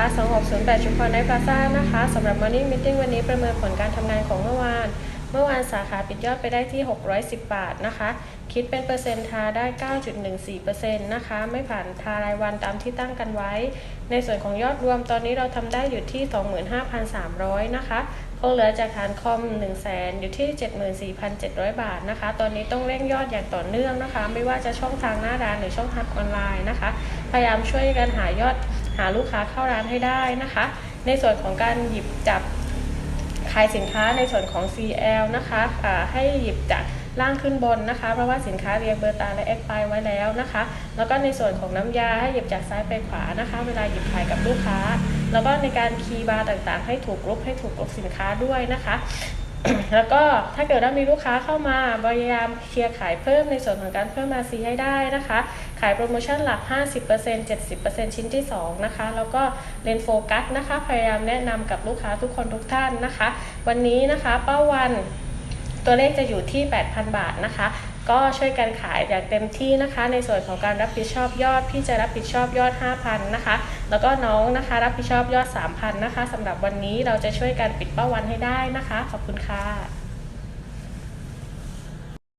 2608 ชุมพรในพลาซ่านะคะสำหรับ Morning Meeting วันนี้ประเมินผลการทำงานของเมื่อวาน เมื่อวานสาขาปิดยอดไปได้ที่ 610 บาทนะคะ คิดเป็นเปอร์เซ็นต์ทาได้ 9.14%นะคะ ไม่ผ่านทารายวันตามที่ตั้งกันไว้ ในส่วนของยอดรวมตอนนี้เราทำได้อยู่ที่ 25,300 นะคะคงเหลือจากฐานคอม 1 0 0 0 0แอยู่ที่ 74,700 บาทนะคะ ตอนนี้ต้องเร่งยอดอย่างต่อเนื่องนะคะ ไม่ว่าจะช่องทางหน้าร้านหรือช่องทางออนไลน์นะคะ พยายามช่วยกันหายอดาลูกค้าเข้าร้านให้ได้นะคะ ในส่วนของการหยิบจับขายสินค้าในส่วนของ CL นะคะให้หยิบจากล่างขึ้นบนนะคะ เพราะว่าสินค้าเรียงเบอร์ตาและเอ็กไปไว้แล้วนะคะ แล้วก็ในส่วนของน้ำยาให้หยิบจากซ้ายไปขวานะคะ เวลาหยิบขายกับลูกค้า แล้วก็ในการคีย์บาร์ต่างๆ ให้ถูกกรุ๊ปให้ถูกกรุ๊ปสินค้าด้วยนะคะ แล้วก็ถ้าเกิดว่ามีลูกค้าเข้ามาพยายามเคลียร์ขายเพิ่มในส่วนของการเพิ่มมาซีให้ได้นะคะ ขายโปรโมชั่นหลัก 50% 70%ชิ้นที่ 2 นะคะ แล้วก็เลนโฟกัสนะคะ พยายามแนะนำกับลูกค้าทุกคนทุกท่านนะคะ วันนี้นะคะ เป้าวันตัวเลขจะอยู่ที่ 8,000 บาทนะคะ ก็ช่วยกันขายอย่างเต็มที่นะคะ ในส่วนของการรับผิดชอบยอด พี่จะรับผิดชอบยอด 5,000 นะคะ แล้วก็น้องนะคะ รับผิดชอบยอด 3,000 นะคะสำหรับวันนี้เราจะช่วยกันปิดเป้าวันให้ได้นะคะ ขอบคุณค่ะ